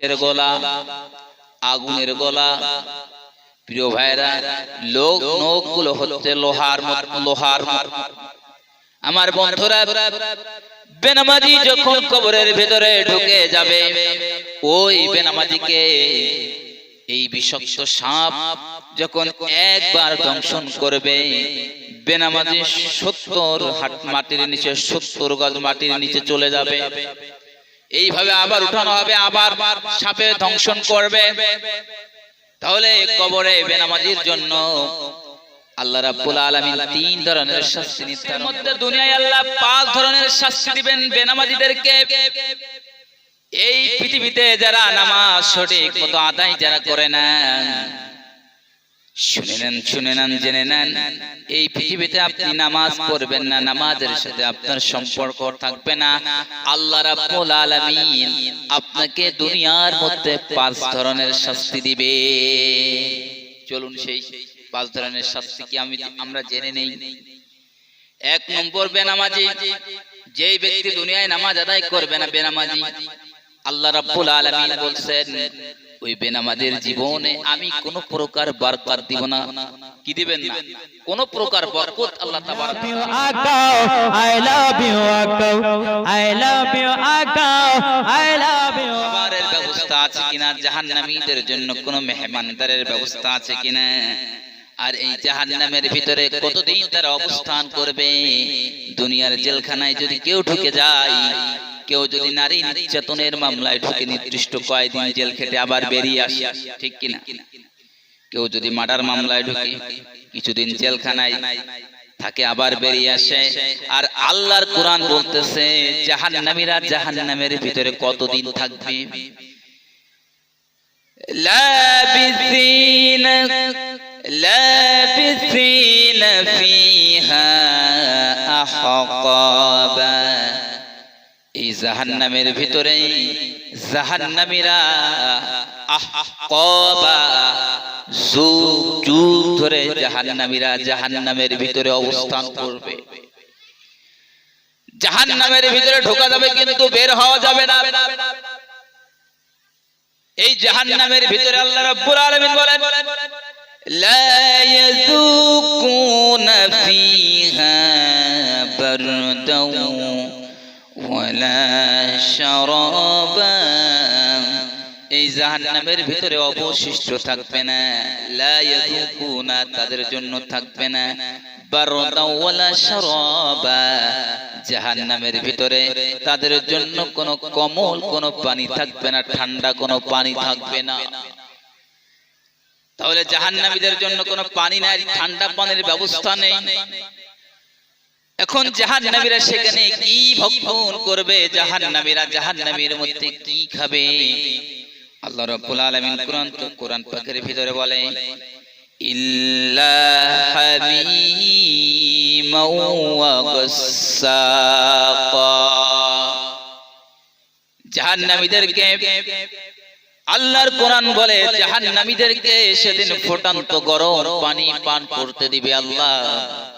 এর গলা, আগুনের গলা। প্রিয় ভাইরা, লোক নখগুলো হচ্ছে লোহার লোহার আমার বন্ধুরা, বেনামাজি যখন কবরের ভেতরে ঢুকে যাবে, ওই বেনামাজিকে, এই বিষাক্ত সাপ যখন একবার দংশন করবে, বেনামাজি সত্তর হাট মাটির নিচে, সত্তর গজ মাটির নিচে চলে যাবে। এইভাবে আবার উঠানো হবে, আবার সাপে দংশন করবে। তাহলে কবরে বেনামাজির জন্য আল্লাহ রাব্বুল আলামিন তিন ধরনের শাস্তি নির্ধারণ মধ্যে দুনিয়ায় আল্লাহ পাঁচ ধরনের শাস্তি দিবেন বেনামাজিদেরকে। এই পৃথিবীতে যারা নামাজ সঠিক মতো আদায় যারা করে না আপনাকে দুনিয়ার মধ্যে পাঁচ ধরনের শাস্তি দিবে। চলুন সেই পাঁচ ধরনের শাস্তি কি আমি আমরা জেনে নেই। এক নম্বর বেনামাজি, যেই ব্যক্তি দুনিয়ায় নামাজ আদায় করবে না, বেনামাজি। আল্লাহ রাব্বুল আলামিন ওই বেনামাজের জীবনে আমি কোন প্রকার বরকত দিব না। কি দিবেন না? কোন প্রকার বরকত আল্লাহ ব্যবস্থা আছে কিনা? জাহান্নামীদের জন্য কোনো মেহমানদারের ব্যবস্থা আছে কিনা? আর এই জাহান্নামের ভিতরে কতদিন তারা অবস্থান করবে? দুনিয়ার জেলখানায় যদি কেউ ঢুকে যায় কেউ যদি নারী নির্যাতনের মামলায় ঢুকে নির্দিষ্ট কয়েকদিন জেল খেটে আবার বেরিয়ে আসে, ঠিক কিনা? কেউ যদি মার্ডার মামলায় ঢুকে কিছুদিন জেলখানায় থাকে, আবার বেরিয়ে আসে। আর আল্লাহর কোরআন বলতেছে, জাহান্নামীরা জাহান্নামের ভিতরে কতদিন থাকবে? লাবিসিন লাবিসিন ফিহা আহকাবা। এই জাহান্নামের ভিতরেই জাহান্নামীরা আহ কবা যুগ ভিতরে অবস্থান করবে। জাহান্নামের ভিতরে ঢোকা যাবে কিন্তু বের হওয়া যাবে না। এই জাহান্নামের ভিতরে আল্লাহ রাব্বুল বলেন ফিহা ওয়ালা শারাবা। এই ভিতরে অবশিষ্ট থাকবে না তাদের জন্য থাকবে না। বারদা ভিতরে তাদের জন্য কোনো কমল, কোনো পানি থাকবে না, ঠান্ডা কোনো পানি থাকবে না। তাহলে জাহান্নামীদের জন্য কোনো পানি নাই, ঠান্ডা পানির ব্যবস্থা নেই। এখন জাহান্নামীরা সেখানে কি ভক্ষণ করবে? জাহান্নামীরা জাহান্নামীর মধ্যে কি খাবে? আল্লাহ রাব্বুল আলামিন কোরআন কোরআন পাকের ভিতরে বলে ইল্লা হামিমা ওয়া গাসসাকা জাহান্নামীদেরকে আল্লাহর কোরআন বলে জাহান্নামীদেরকে সেদিন ফোটান্ত গরম পানি পান করতে দিবে আল্লাহ।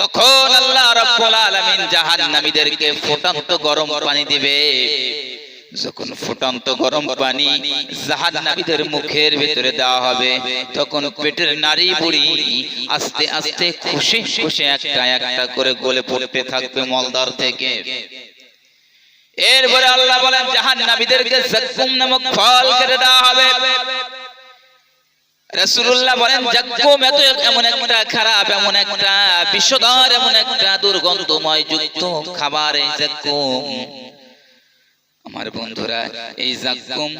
তখন আল্লাহ রাব্বুল আলামিন জাহান্নামীদেরকে ফুটান্ত গরম পানি দিবে। যখন ফুটান্ত গরম পানি জাহান্নামীদের মুখের ভিতরে দেওয়া হবে। তখন পেটের নারী বুড়ি আস্তে আস্তে খুশি খুশি একটা একটা করে গলে পড়তে থাকবে মলদার থেকে। এরপরে আল্লাহ বলেন জাহান্নামীদেরকে জাক্কুম নামক ফল কেটে দেওয়া হবে। রাসূলুল্লাহ বলেন জাক্কুম এত এমন একটা খারাপ, এমন একটা বিষধর, এমন একটা দুর্গন্ধময় যুক্ত খাবার, এই জাক্কুম আমার বন্ধুরা, এই জাক্কুম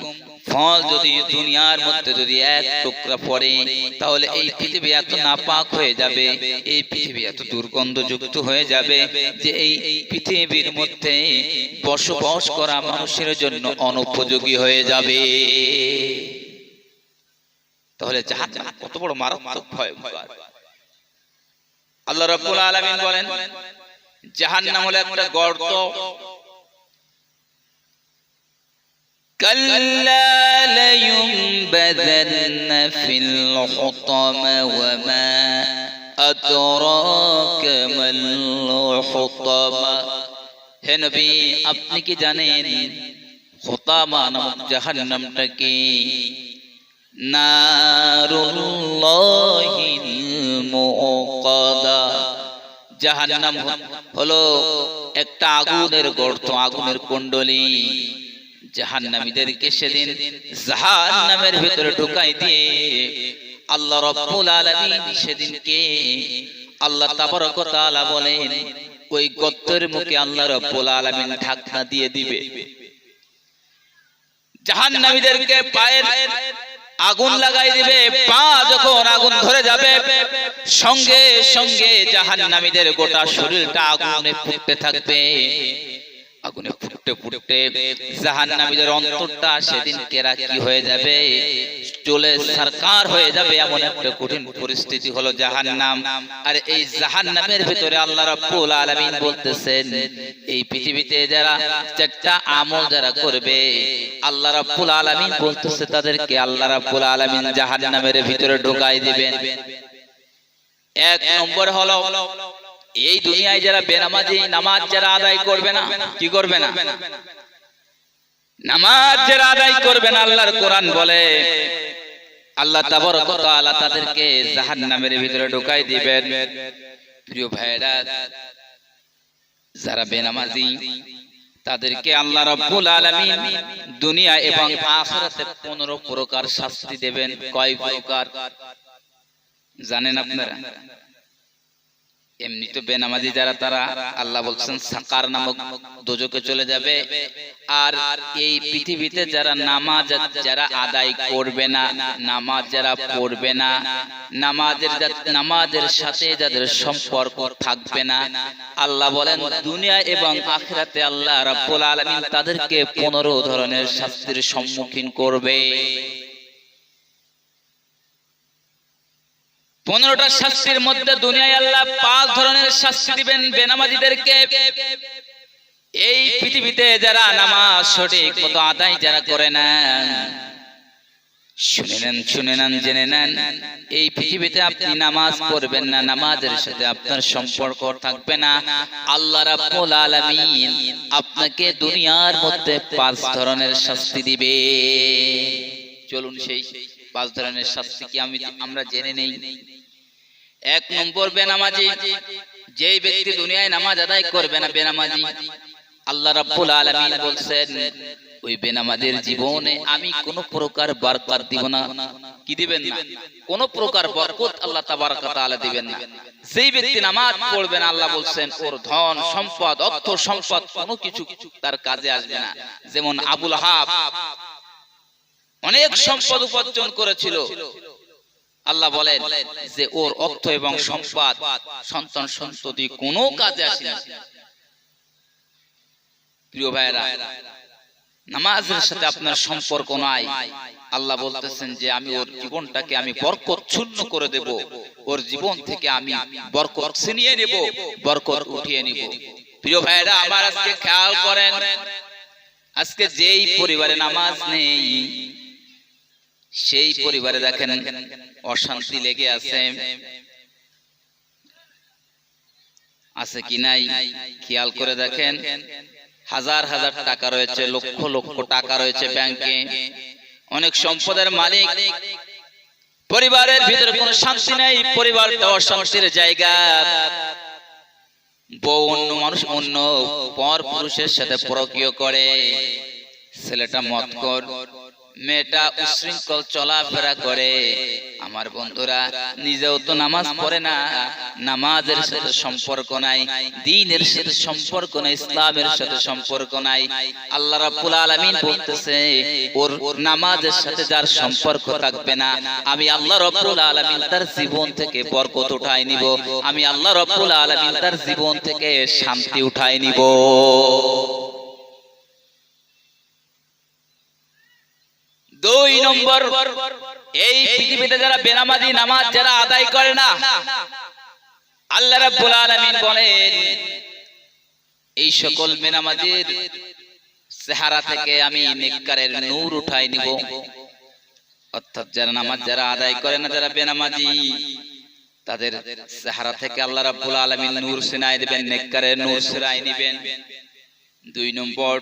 ফল যদি দুনিয়ার মধ্যে যদি এক টুকরা পড়ে, তাহলে এই পৃথিবী এত নাপাক হয়ে যাবে, এই পৃথিবী এত দুর্গন্ধযুক্ত হয়ে যাবে যে এই পৃথিবীর মধ্যে বসবাস করা মানুষের জন্য অনুপযোগী হয়ে যাবে। তাহলে জাহান্নাম কত বড় মারাত্মক ভয়ঙ্কর আল্লাহ রাব্বুল আলামিন বলেন জাহান্নাম হলো একটা গর্ত كلا لينبذن في الحطمة وما أدراك ما الحطمة হে নবী আপনি কি জানেন হোতামা নামক জাহান্নামটা কি নারুল্লাহিল মুকাদা জাহান্নাম হলো একটা আগুনের গর্ত, আগুনের কুণ্ডলী। জাহান্নামীদেরকে সেদিন ভিতরে ঢুকাই দিয়ে আল্লাহ রব্বুল আলামিন সেদিনকে আল্লাহ তাআলা বলেন, ওই গর্তের মুখে আল্লাহ রব্বুল আলামিন ঢাকনা দিয়ে দিবে। জাহান্নামীদেরকে পায়ের আগুন লাগাই দিবে পা যখন আগুন ধরে যাবে সঙ্গে সঙ্গে জাহান্নামীদের গোটা শরীরটা আগুনে ফুটতে থাকবে। আগুনে ফুটতে ফুটতে জাহান্নামীদের অন্তরটা সেদিন কেরা কি হয়ে যাবে? চলে সরকার হয়ে যাবে এমন একটা কঠিন পরিস্থিতি হলো জাহান্নাম। আর এই জাহান্নামের ভিতরে আল্লাহ রাব্বুল আলামিন বলতেছেন, এই পৃথিবীতে যারা চারটা আমল যারা করবে, আল্লাহ রাব্বুল আলামিন বলতেছে তাদেরকে আল্লাহ রাব্বুল আলামিন জাহান্নামের ভিতরে ঢোকাই দিবেন। এক নম্বর হলো এই দুনিয়ায় যারা বেনামাজি, নামাজ যারা আদায় করবে না, কি করবে না? নামাজ যারা আদায় করবে না, আল্লাহর কোরআন বলে। আল্লাহ তাবারক তাআলা তাদেরকে জাহান্নামের ভিতরে ঢুকাই দিবেন। প্রিয় ভাইরা যারা বেনামাজি, তাদেরকে আল্লাহ রাব্বুল আলামিন দুনিয়া এবং আখিরাতে 15 প্রকার শাস্তি দেবেন। কয় প্রকার? জানেন আপনারা? এমনি বেনামাজি যারা, তারা আল্লাহ বলছেন সাকার নামক চলে যাবে। আর এই পৃথিবীতে যারা নামাজ, যারা আদায় করবে না, নামাজ যারা পড়বে না, নামাজের নামাজের সাথে যাদের সম্পর্ক থাকবে না, আল্লাহ বলেন, দুনিয়া এবং আখিরাতে আল্লাহ রাব্বুল আলামিন তাদেরকে পনেরো ধরনের শাস্তির সম্মুখীন করবে। পনেরোটা শাস্তির মধ্যে দুনিয়ায় আল্লাহ পাঁচ ধরনের শাস্তি দিবেন বেনামাজিদেরকে। এই পৃথিবীতে যারা নামাজ সঠিক মতো আদায় যারা করে না শুনে নেন শুনে নেন, জেনে নেন, এই পৃথিবীতে আপনি নামাজ পড়বেন না, নামাজের সাথে আপনার সম্পর্ক থাকবে না। আল্লাহ রাব্বুল আলামিন আপনাকে দুনিয়ার মধ্যে পাঁচ ধরনের শাস্তি দিবে। চলুন সেই পাঁচ ধরনের শাস্তি কি আমি আমরা জেনে নেই। এক নম্বর বেনামাজি, যেই ব্যক্তি দুনিয়ায় নামাজ আদায় করবে না বেনামাজি, আল্লাহ রাব্বুল আলামিন বলছেন, ওই বেনামাজির জীবনে আমি কোন প্রকার বরকত দিব না। কি দিবেন না? কোন প্রকার বরকত আল্লাহ তাবারক তাআলা দিবেন না। যেই ব্যক্তি নামাজ পড়বে না, আল্লাহ বলছেন, ওর ধন, সম্পদ, অর্থ সম্পদ কোনো কিছু তার কাজে আসবে না। যেমন আবুল হাব অনেক সম্পদ উপার্জন করেছিল। আল্লাহ বলেন যে ওর অর্থ এবং সম্পদ, সন্তান সন্ততি কোনো কাজে আসে না। প্রিয় ভাইরা নামাজের সাথে আপনার সম্পর্ক নাই। আল্লাহ বলতেছেন যে আমি ওর জীবনটাকে আমি বরকত শূন্য করে দেব। ওর জীবন থেকে আমি বরকত ছিনিয়ে নেব, বরকত উঠিয়ে নিব। প্রিয় ভাইরা আমার আজকে খেয়াল করেন, আজকে যেই পরিবারে নামাজ নেই সেই পরিবারে দেখেন অশান্তি লেগে আছে। আছে। কি নাই? খেয়াল করে দেখেন। হাজার হাজার টাকা রয়েছে লক্ষ লক্ষ টাকা রয়েছে ব্যাংকে। অনেক সম্পদের মালিক। পরিবারের ভিতরে কোনো শান্তি নেই পরিবারটা অশান্তির জায়গা। বউ অন্য মানুষ অন্য পর পুরুষের সাথে পরকীয় করে। ছেলেটা মত কর মেয়েটা উশৃঙ্খল চলাফেরা করে। আমার বন্ধুরা, নিজেও তো নামাজ পড়ে না। নামাজের সাথে সম্পর্ক নাই, দিনের সাথে সম্পর্ক নাই, ইসলামের সাথে সম্পর্ক নাই। আল্লাহ রাব্বুল আলামিন বলতেছে, ওর ওর নামাজের সাথে যার সম্পর্ক থাকবে না, আমি আল্লাহ রাব্বুল আলামিন তার জীবন থেকে বরকত উঠাই নিব। আমি আল্লাহ রাব্বুল আলামিন তার জীবন থেকে শান্তি উঠাই নিব। দুই নম্বর এই পৃথিবীতে যারা বেনামাজি নামাজ যারা আদায় করে না আল্লাহ রাব্বুল আলামিন বলেন এই সকল বেনামাজির চেহারা থেকে আমি নেককারের নূর উঠাই নিব। অর্থাৎ যারা নামাজ যারা আদায় করে না যারা বেনামাজি তাদের চেহারা থেকে আল্লাহ রাব্বুল আলামিন নূর সিনাই দিবেন নেককারের নূর সিনাই দিবেন। দুই নম্বর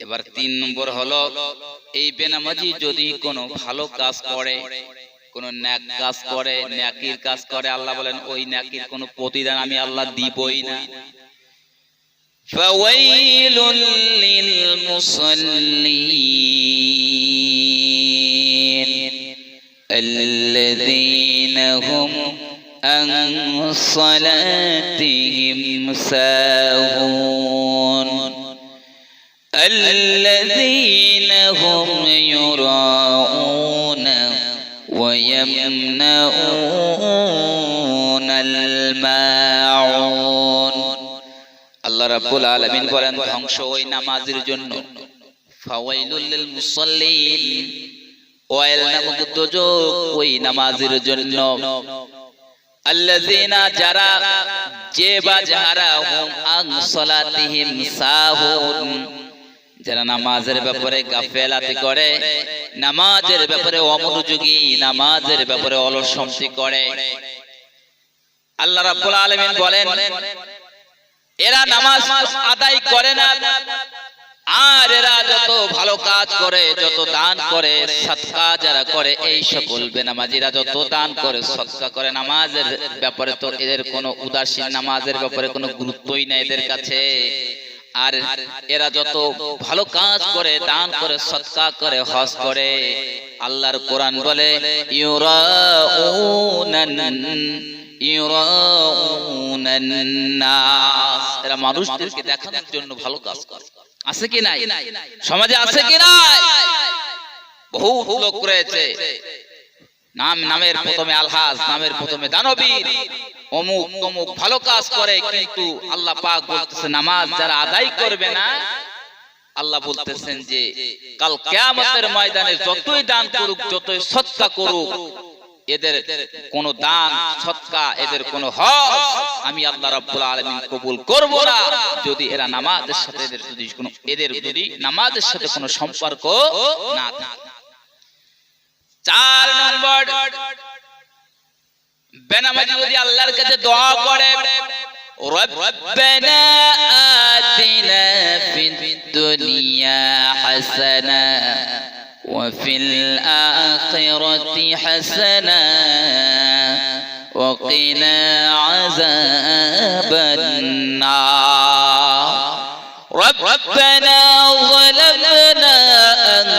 এবার তিন নম্বর হলো এই বেনামাজি যদি কোনো ভালো কাজ করে কোন ন্যাক কাজ করে ন্যাকির কাজ করে আল্লাহ বলেন ওই ন্যাকির কোনো প্রতিদান আমি আল্লাহ দিবই না فويل للمصلين الذين هم عن صلاتهم ساهون الذين هم يراءون ويمنعون الماعون আল্লাহ রাব্বুল আলামিন বলেন ধ্বংস ওই নামাজের জন্য ফাওয়াইলুল লিল মুসাল্লিন ওয়াইল নামক দুজক ওই নামাজের জন্য আল্লাযিনা যারা যে বা যারা হুম আন সালাতিহিম সাহুন যারা নামাজের ব্যাপারে গাফেলাতি করে, নামাজের ব্যাপারে অমনোযোগী, নামাজের ব্যাপারে অলসমতি করে। আল্লাহ রাব্বুল আলামিন বলেন, এরা নামাজ আদায় করে না, আর এরা যত ভালো কাজ করে, যত দান করে, সৎকা যারা করে, এই সকল বেনামাজিরা যত দান করে, সৎকা করে, নামাজের ব্যাপারে তো এদের কোনো উদাসীন, নামাজের ব্যাপারে কোনো গুরুত্বই নেই এদের কাছে। আর এরা যত ভালো কাজ করে, দান করে সৎকা করে, হজ করে, আল্লাহর কোরআন বলে এরা মানুষদেরকে দেখানোর জন্য ভালো কাজ করে। আছে কি নাই? সমাজে আছে কি নাই? বহু লোক রয়েছে। নাম নামের প্রথমে আলহাজ নামের প্রথমে দানবীর অমুক অমুক ভালো কাজ করে কিন্তু আল্লাহ পাক বলতেছে নামাজ যারা আদায় করবে না আল্লাহ বলতেছেন যে কাল কিয়ামতের ময়দানে যতই দান করুক যতই সৎকা করুক এদের কোন দান সৎকা এদের কোন হক আমি আল্লাহ রাব্বুল আলামিন কবুল করব না। যদি এরা নামাজের সাথে এদের যদি কোনো এদের যদি নামাজের সাথে কোনো সম্পর্ক না থাকে। চার নম্বর বেনামাজি যদি আল্লাহর কাছে দোয়া করে ربنا آتنا في الدنيا حسنة وفي الآخرة حسنة وقنا عذاب النار ربنا ظلمنا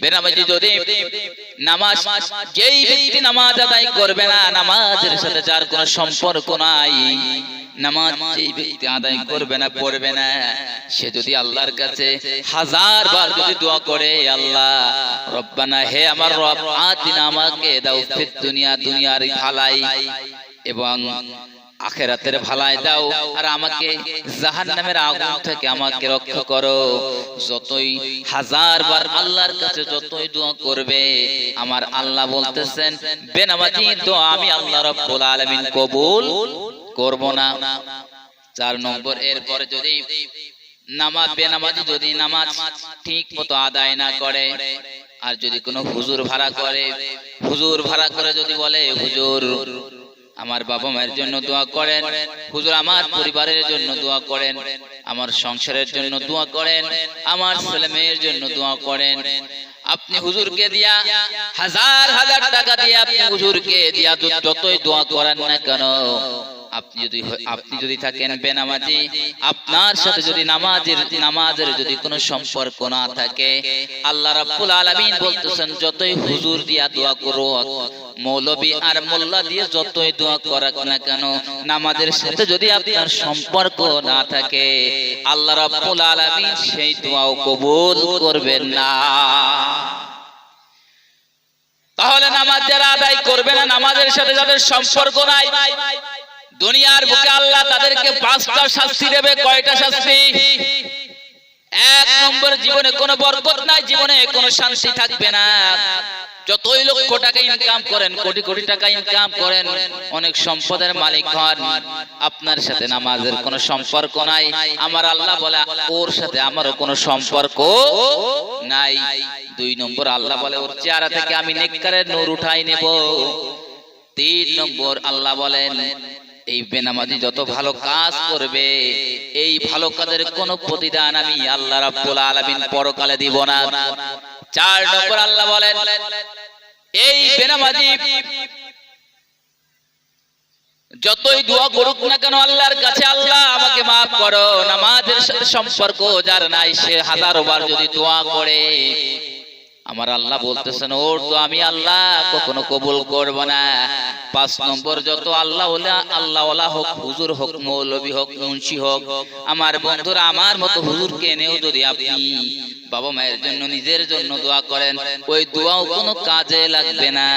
বেনামাজি যদি নামাজ যেই ব্যক্তি নামাজ আদায় করবে না নামাজের সাথে যার কোনো সম্পর্ক নাই নামাজ যেই ব্যক্তি আদায় করবে না পড়বে না সে যদি আল্লাহর কাছে হাজার বার যদি দোয়া করে আল্লাহ রব্বানা হে আমার রব আদিন আমাকে দাও ফির দুনিয়া দুনিয়ার ভালাই এবং আখেরাতের ভালাই দাও, আর আমাকে জাহান্নামের আগুন থেকে আমাকে রক্ষা করো। যতই হাজার বার আল্লাহর কাছে যতই দোয়া করবে, আমার আল্লাহ বলতেছেন, বেনামাজি দোয়া আমি আল্লাহ রাব্বুল আলামিন কবুল করব না। চার নম্বর, এরপরে যদি নামাজ, বেনামাজি যদি নামাজ ঠিক মতো আদায় না করে, আর যদি কোনো হুজুর ভাড়া করে, হুজুর ভাড়া করে যদি বলে, হুজুর আমার বাবা মায়ের জন্য দোয়া করেন, হুজুর আমার পরিবারের জন্য দোয়া করেন, আমার সংসারের জন্য দোয়া করেন, আমার ছেলে মেয়ের জন্য দোয়া করেন আপনি হুজুরকে দিয়া হাজার হাজার টাকা দিয়ে আপনি হুজুরকে দিয়া যতই দোয়া করেন না কেন, আপনি যদি আপনি যদি থাকেন বেনামাজি, আপনার সাথে যদি নামাজের নামাজের যদি কোনো সম্পর্ক না থাকে, আল্লাহ রাব্বুল আলামিন বলতেছেন, যতই হুজুর দিয়া দোয়া করো মৌলবী আর মোল্লা দিয়ে যতই দোয়া করাক না কেন, নামাজের সাথে যদি আপনার সম্পর্ক না থাকে, আল্লাহ রাব্বুল আলামিন সেই দোয়াও কবুল করবেন না। তাহলে নামাজ যারা আদায় করবে না, নামাজের সাথে যাদের সম্পর্ক নাই, দুনিয়ার বুকে আল্লাহ তাদেরকে পাঁচটা শাস্তি দেবে, কয়টা শাস্তি? এক নম্বর, জীবনে কোনো বরকত নাই, জীবনে কোনো শান্তি থাকবে না। যতই লক্ষ টাকা ইনকাম করেন, কোটি কোটি টাকা ইনকাম করেন, অনেক সম্পদের মালিক হন। আপনার সাথে নামাজের কোনো সম্পর্ক নাই। আমার আল্লাহ বলে, ওর সাথে আমারও কোনো সম্পর্ক নাই। দুই নম্বর আল্লাহ বলে, ওর চেহারা থেকে আমি নেককারের নূর উঠাই নেব। তিন নম্বর আল্লাহ বলেন, এই বেনামাজি যত ভালো কাজ করবে, এই ভালো কাজের কোনো প্রতিদান আমি আল্লাহ রাব্বুল আলামিন পরকালে দিব না। চার নম্বর আল্লাহ বলেন এই বেনামাজি যতই দোয়া করুক না কেন আল্লাহর কাছে আল্লাহ আমাকে মাফ করো নামাজের সাথে সম্পর্ক যার নাই সে হাজারো বার যদি দোয়া করে। আমার আল্লাহ বলতেছেন ওর তো আমি আল্লাহ কখনো কবুল করব না। পাঁচ নম্বর যত আল্লাহ আল্লাহ ওলা হোক হুজুর হোক মৌলবী হোক মুন্সি হোক আমার বন্ধুরা আমার মতো হুজুরকে এনেও যদি আপনি বাবা মায়ের জন্য নিজের জন্য দোয়া করেন। ওই দোয়াও কোনো কাজে লাগবে না।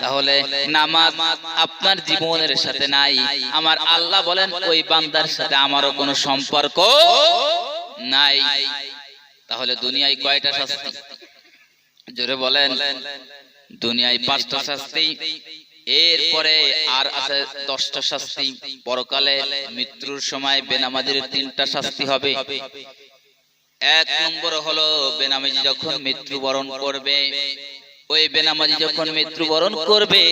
তাহলে নামাজ আপনার জীবনের সাথে নাই। আমার আল্লাহ বলেন, ওই বান্দার সাথে আমারও কোনো সম্পর্ক নাই। তাহলে দুনিয়ায় কয়টা শাস্তি? জোরে বলেন। দুনিয়ায় পাঁচটা শাস্তি, এরপরে আর আছে দশটা শাস্তি। পরকালে মৃত্যুর সময় বেনামাজির তিনটা শাস্তি হবে। এক নম্বর হলো বেনামাজি যখন মৃত্যুবরণ করবে, ওই বেনামাজি যখন মৃত্যুবরণ করবে,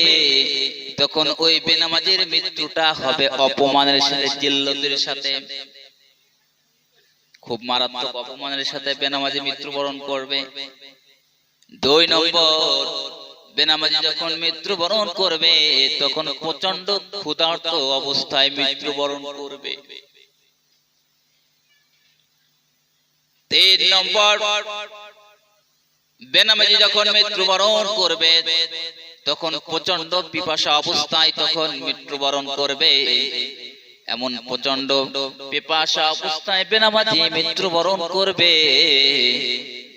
তখন ওই বেনামাজির মৃত্যুটা হবে অপমানের সাথে, জিল্লতের সাথে। খুব মারাত্মক অপমানের সাথে বেনামাজি মৃত্যুবরণ করবে। দুই নম্বর, বেনামাজি যখন মৃত্যুবরণ করবে, তখন প্রচণ্ড ক্ষুধার্ত অবস্থায় মৃত্যুবরণ করবে। তিন নম্বর। বেনামাজি যখন মৃত্যুবরণ করবে তখন প্রচণ্ড পিপাসা অবস্থায় তখন মৃত্যুবরণ করবে। এমন প্রচণ্ড পিপাসা অবস্থায় বেনামাজি মৃত্যুবরণ করবে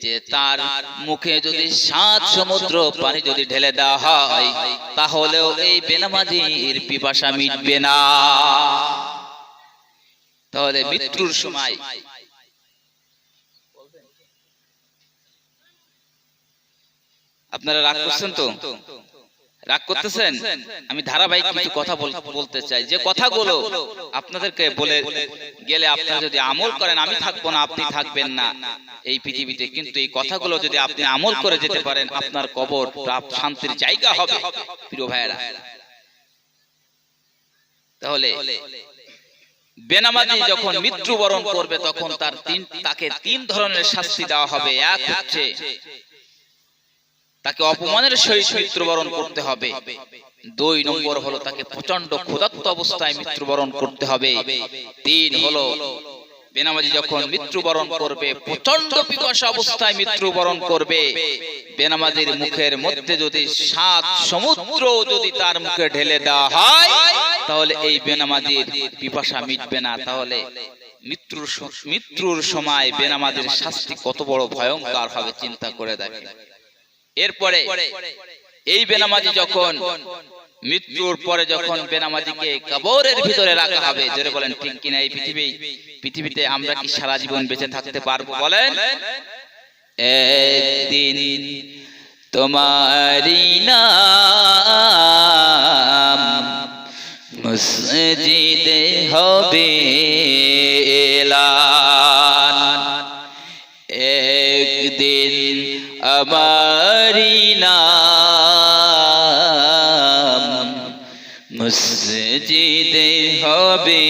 যে তার মুখে যদি সাত সমুদ্র পানি যদি ঢেলে দেওয়া হয় তাহলেও এই বেনামাজির পিপাসা মিটবে না। তাহলে মৃত্যুর সময় আপনারা রাগ করছেন তো? রাগ করতেছেন? আমি ধারাবাহিক কিছু কথা বলতে চাই। যে কথাগুলো আপনাদেরকে বলে গেলে আপনারা যদি আমল করেন আমি থাকব না আপনি থাকবেন না এই পৃথিবীতে। কিন্তু এই কথাগুলো যদি আপনি আমল করে যেতে পারেন আপনার কবর শান্তির জায়গা হবে প্রিয় ভাইয়েরা। তাহলে বেনামাজি যখন মৃত্যুবরণ করবে তখন তার তিন তাকে তিন ধরনের শাস্তি দেওয়া হবে এক হচ্ছে তাকে অপমানের সহিত মৃত্যুবরণ করতে হবে। দুই নম্বর হলো তাকে প্রচণ্ড ক্ষুধাত্ত অবস্থায় মৃত্যুবরণ করতে হবে। তিন হলো বেনামাজি যখন মৃত্যুবরণ করবে প্রচণ্ড পিপাসা অবস্থায় মৃত্যুবরণ করবে। বেনামাজির মুখের মধ্যে যদি সাত সমুদ্র যদি তার মুখে ঢেলে দেওয়া হয়, তাহলে এই বেনামাজির পিপাসা মিটবে না। তাহলে মৃত্যুর মৃত্যুর সময় বেনামাজির শাস্তি কত বড় ভয়ঙ্কর হবে চিন্তা করে দেখে। এরপরে এই বেনামাজি যখন মৃত্যুর পরে যখন বেনামাজিকে কবরের ভিতরে রাখা হবে, জোরে বলেন, ঠিক কিনা এই পৃথিবী? পৃথিবীতে আমরা কি সারা জীবন বেঁচে থাকতে পারব বলেন? একদিন তোমারি নাম মসজিদে হবে একদিন আমারি নাম মসজিদে হবে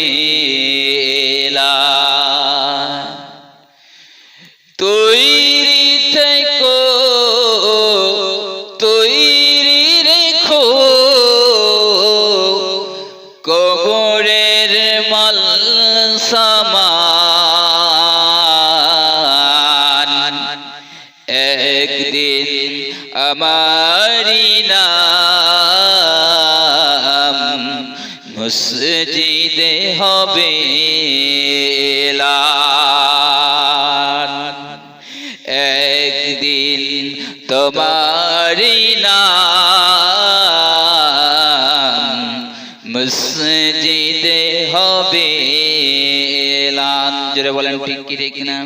জোরে বলেন, ঠিক কি, ঠিক না?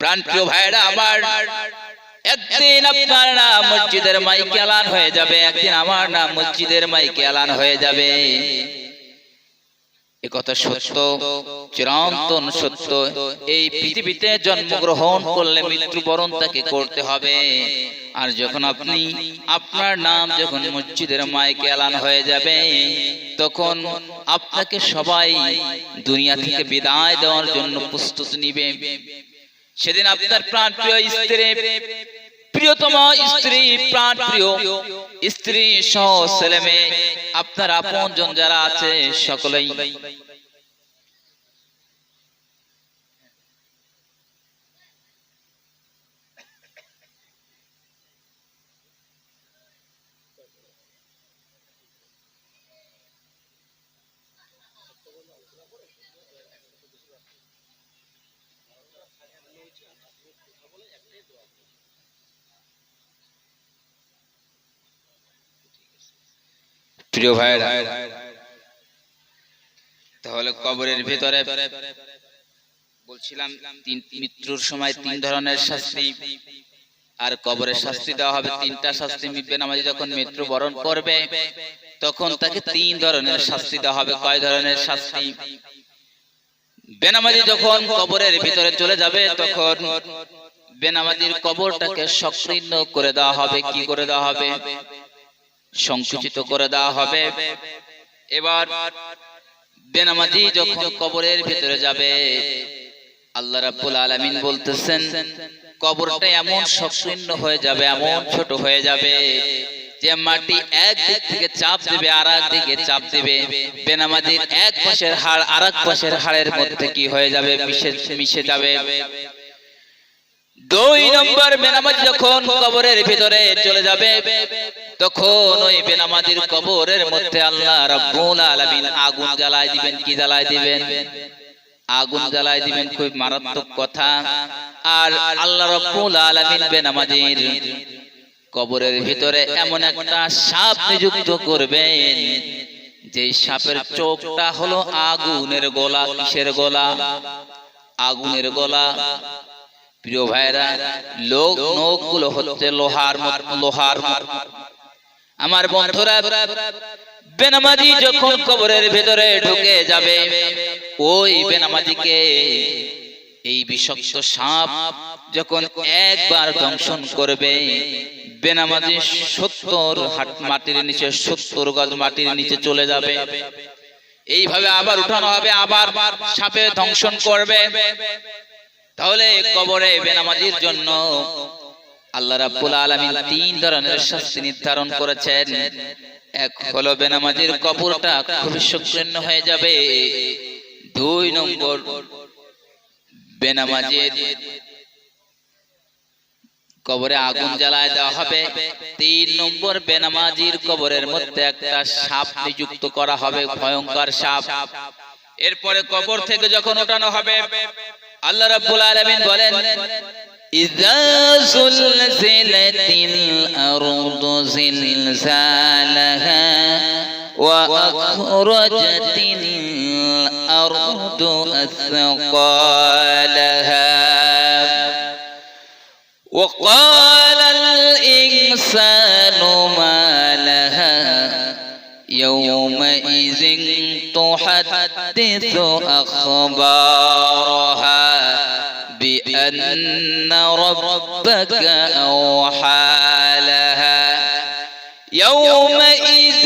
প্রাণ প্রিয় ভাইরা আমার একদিন আপনার নাম মসজিদের মাইকে এলান হয়ে যাবে, একদিন আমার নাম মসজিদের মাইকে এলান হয়ে যাবে। এ কথা সত্য চিরন্তন সত্য এই পৃথিবীতে জন্মগ্রহণ করলে মৃত্যুবরণ তাকে করতে হবে। আর যখন আপনি আপনার নাম যখন মসজিদের মাইকে এলান হয়ে যাবে, তখন আপনাকে সবাই দুনিয়া থেকে বিদায় দেওয়ার জন্য প্রস্তুতি নিবে। সেদিন আপনার প্রাণ প্রিয় স্ত্রী প্রিয়তম স্ত্রী প্রাণ প্রিয় স্ত্রী সহ ছেলে মেয়ে আপনার আপন জন যারা আছে সকলেই। প্রিয় ভাইরা তাহলে কবরের ভিতরে বলছিলাম, তিন মৃত্যুর সময় তিন ধরনের শাস্তি, আর কবরের শাস্তি দেওয়া হবে, তিনটা শাস্তি মিটবে, নামাজি যখন মৃত্যু বরণ করবে, তখন তাকে তিন ধরনের শাস্তি দেওয়া হবে। কয় ধরনের শাস্তি? বেনামাজি যখন কবরের ভিতরে চলে যাবে, তখন বেনামাজির কবরটাকে সক্রিয় করে দেওয়া হবে। কি করে দেওয়া হবে? সংকুচিত করে দেওয়া হবে। এবার বেনামাজি যখন কবরের ভিতরে যাবে আল্লাহ রাব্বুল আলামিন বলতেছেন কবরটা এমন সক্রিয় হয়ে যাবে এমন ছোট হয়ে যাবে যে মাটি এক দিক থেকে চাপ দেবে আর এক দিকে চাপ দেবে। বেনামাজির এক পাশের হাড় আর এক পাশের হাড়ের মধ্যে কি হয়ে যাবে? মিশে মিশে যাবে। দুই নম্বর বেনামাজ যখন কবরের ভিতরে চলে যাবে তখন ওই বেনামাজির কবরের মধ্যে আল্লাহ রাব্বুল আলামিন আগুন জ্বালায় দিবেন কি জ্বালায় দিবেন? আগুন জ্বালায় দিবেন খুব মারাত্মক কথা। আর আল্লাহ রাব্বুল আলামিন বেনামাজির কবরের ভিতরে এমন একটা সাপ নিযুক্ত করবেন যে সাপের চোখটা হলো আগুনের গলা কিসের গলা? আগুনের গলা। প্রিয় ভাইরা লোক হচ্ছে লোহার লোহার আমার বন্ধুরা, বেনামাজি যখন কবরের ভেতরে ঢুকে যাবে, ওই বেনামাজিকে এই বিষাক্ত সাপ যখন একবার দংশন করবে, বেনামাজি সত্তর হাট মাটির নিচে, সত্তর গজ মাটির নিচে চলে যাবে। এইভাবে আবার উঠানো হবে, আবার সাপে দংশন করবে। তাহলে কবরে বেনামাজির জন্য আল্লাহ রাব্বুল আলামিন তিন ধরনের শাস্তি নির্ধারণ করেছেন। এক হলো বেনামাজির কবরটা খুবই সংকীর্ণ হয়ে যাবে। দুই নম্বর বেনামাজির কবরে আগুন জ্বালায় দেওয়া হবে। তিন নম্বর বেনামাজির কবরের মধ্যে একটা সাপ নিযুক্ত করা হবে ভয়ঙ্কর সাপ। এরপরে কবর থেকে যখন ওঠানো হবে আল্লাহ রাব্বুল আলামিন বলেন ইযা সুলসিলাতিল আরদু জিলজালাহা ওয়া আখরাজাতিল আরদু আথqalaha وقال الإنسان ما لها يومئذ تحدث أخبارها بأن ربك أوحى لها يومئذ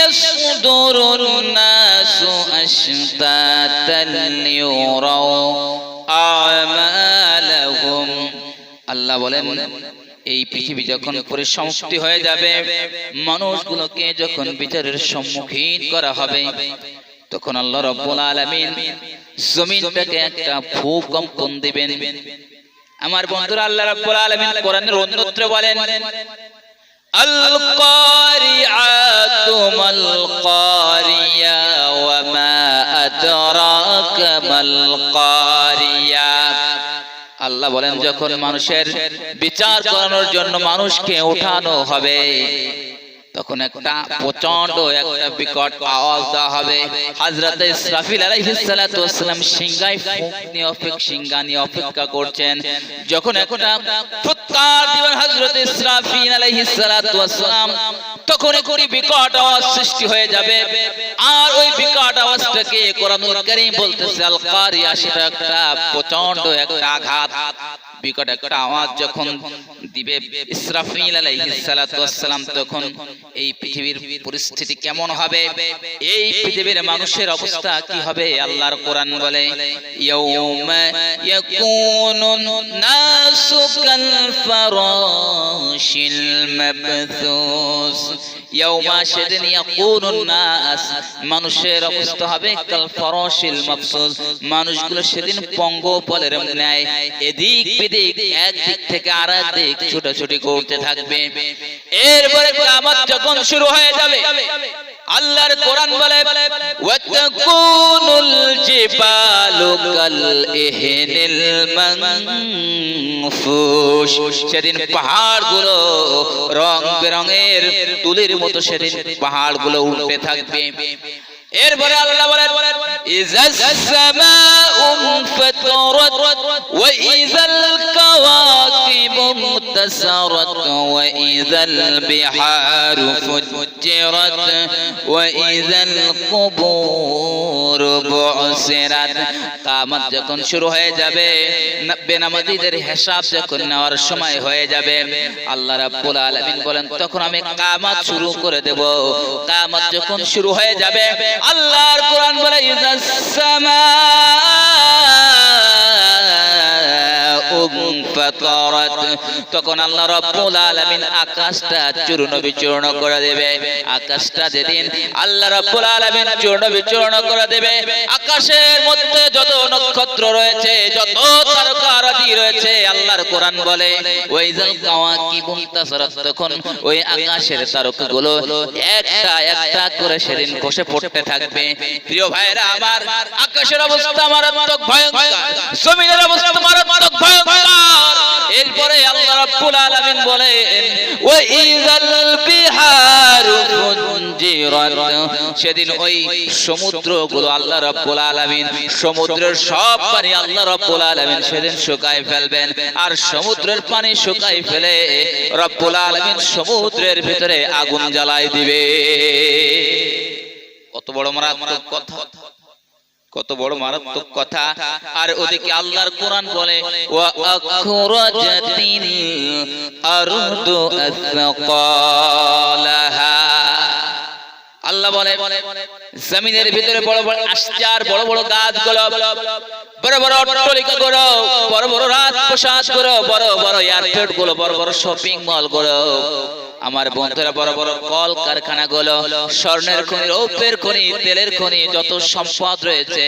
يصدر الناس أشتاتا ليروا أعمالهم আল্লাহ বলেন এই পৃথিবী যখন পরিসমাপ্তি হয়ে যাবে মানুষগুলোকে যখন বিচারের সম্মুখীন করা হবে তখন আল্লাহ রব্বুল আলামিন জমিনটাকে একটা ভূকম্পন দিবেন। আমার বন্ধুরা, আল্লাহ রাব্বুল আলামিন কোরআনের অন্যত্র বলেন আল কারিআতু মাল কারিয়া ওয়া মা আদরাকা মাল কারিয়া আল্লাহ বলেন, যখন মানুষের বিচার করানোর জন্য মানুষকে উঠানো হবে তখন একটা প্রচণ্ড একটা বিকট আওয়াজ দেওয়া হবে। হযরত ইসরাফিল আলাইহিস সালাতু ওয়াসসালাম সিংহায় নিয়ে অপেক্ষা সিংহা নিয়ে অপেক্ষা করছেন। যখন একটা ফুৎকার দিবেন হযরত ইসরাফিল আলাইহিস সালাতু ওয়াসসালাম তখন একটি বিকট আওয়াজ সৃষ্টি হয়ে যাবে। আর ওই বিকট আওয়াজটাকে কোরআনুল কারীম বলতেছে আল কারিয়া সেটা একটা প্রচণ্ড একটা আঘাত। বিকট একটা আওয়াজ যখন দিবে ইসরাফিল আলাইহিস সালাতু ওয়াসসালাম, তখন এই পৃথিবীর পরিস্থিতি কেমন হবে? এই পৃথিবীর মানুষের অবস্থা কি হবে? আল্লাহর কোরআন বলে, ইয়াউমা ইয়াকুনুন নাসু কাল ফারাশিল মাবথুস ইয়াউমা সেদিন ইয়াকুনুন নাস। মানুষের অবস্থা হবে কাল ফারাশিল মাবথুস মানুষগুলো সেদিন পঙ্গপালের ন্যায়। এদিক বিদিক এক দিক থেকে আর দিক ছোটাছুটি করতে থাকবে। এরপরে কিয়ামত যখন শুরু হয়ে যাবে, আল্লাহর কোরআন বলে, ওয়াতাকুনুল জিবালু কাল ইহনিল মানফুশ। সেদিন পাহাড়গুলো রং বেরঙের, তুলির মতো সেদিন পাহাড়গুলো উল্টে থাকবে। এরপরে আল্লাহ বলেন, ইজাস সামাউ ফাতারাত ওয়া ইজাল কাওয়াকিব মুতাসারাত ওয়া ইজাল বিহারু ফুজ্জিরাত ওয়া ইজাল কুবুর কিয়ামত যখন শুরু হয়ে যাবে বেনামাজিদের হিসাব যখন নেওয়ার সময় হয়ে যাবে, আল্লাহ রাব্বুল আলামিন বলেন, তখন আমি কিয়ামত শুরু করে দেব। কিয়ামত যখন শুরু হয়ে যাবে, আল্লাহর কোরআন বলে, ইজাস ফাতারাত তখন আল্লাহ রাব্বুল আলামিন আকাশটা চূর্ণ বিচূর্ণ করে দেবে। আকাশটা যেদিন আল্লাহ রাব্বুল আলামিন চূর্ণ বিচূর্ণ করে দেবে, আকাশের মধ্যে যত নক্ষত্র রয়েছে, যত তারকারাজি রয়েছে, আল্লাহর কোরআন বলে, ওয়াইজাল কাওয়াকিবুন তাসারাত তখন ওই আকাশের তারকাগুলো একটা একটা করে সেদিন বসে পড়তে থাকবে। প্রিয় ভাইরা আমার, আকাশের অবস্থা মারাত্মক ভয়ঙ্কর, জমিনের অবস্থা মারাত্মক ভয়ঙ্কর। এরপরে আল্লাহ রাব্বুল আলামিন বলেন ওয়া ইযাল বিহারু সেদিন ওই সমুদ্রগুলো আল্লাহ রাব্বুল আলামিন, সমুদ্রের সব পানি আল্লাহ রাব্বুল আলামিন সেদিন শুকায় ফেলবেন। আর সমুদ্রের পানি শুকায় ফেলে রব্বুল আলামিন সমুদ্রের ভিতরে আগুন জ্বালাই দিবে। কত বড় মারাত্মক কথা। কত বড় মারাত্মক কথা। আর ওদিকে আল্লাহর কোরআন বলে ওয়া আল্লাহ বলে, জমিনের ভিতরে বড় বড় আশ্চার বড় বড় গাছগুলো বড় বড় অট্টালিকা গুলো বড় বড় রাজপ্রাসাদগুলো বড় বড় এয়ারপোর্টগুলো বড় বড় শপিং মলগুলো আমার বন্ধুরা, বড় বড় কল কারখানা গুলো স্বর্ণের খনি, রৌপ্যের খনি, তেলের খনি, যত সম্পদ রয়েছে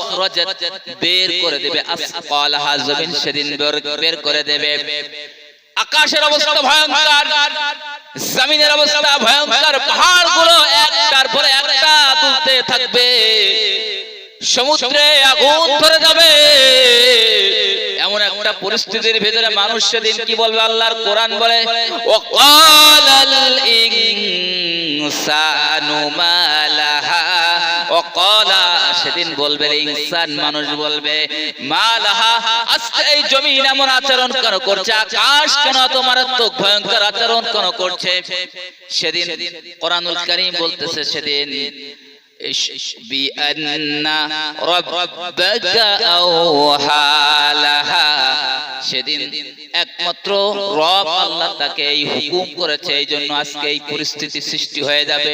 আখরাজাত বের করে দেবে। আসকালাহা জমিন সেদিন বের করে দেবে। আকাশের অবস্থা ভয়ঙ্কর। জমিনের অবস্থা ভয়ঙ্কর, পাহাড়গুলো একটার পরে একটা তুলতে থাকবে। সমুদ্রে আগুন ধরে যাবে। এমন একটা পরিস্থিতির ভিতরে মানুষ সেদিন কি বলবে? আল্লাহর কোরআন বলে ও কালাল মালাহা ও সেদিন বলবে ইনসান মানুষ বলবে, মা লাহা, আজকে এই জমিন এমন আচরণ কেন করছে? আকাশ কেন তো মারাত্মক, ভয়ঙ্কর আচরণ কেন করছে? সেদিন কোরআনুল কারীম বলতেছে, সেদিন সেদিন একমাত্র রব আল্লাহ তাকে এই হুকুম করেছে এই জন্য আজকে এই পরিস্থিতি সৃষ্টি হয়ে যাবে।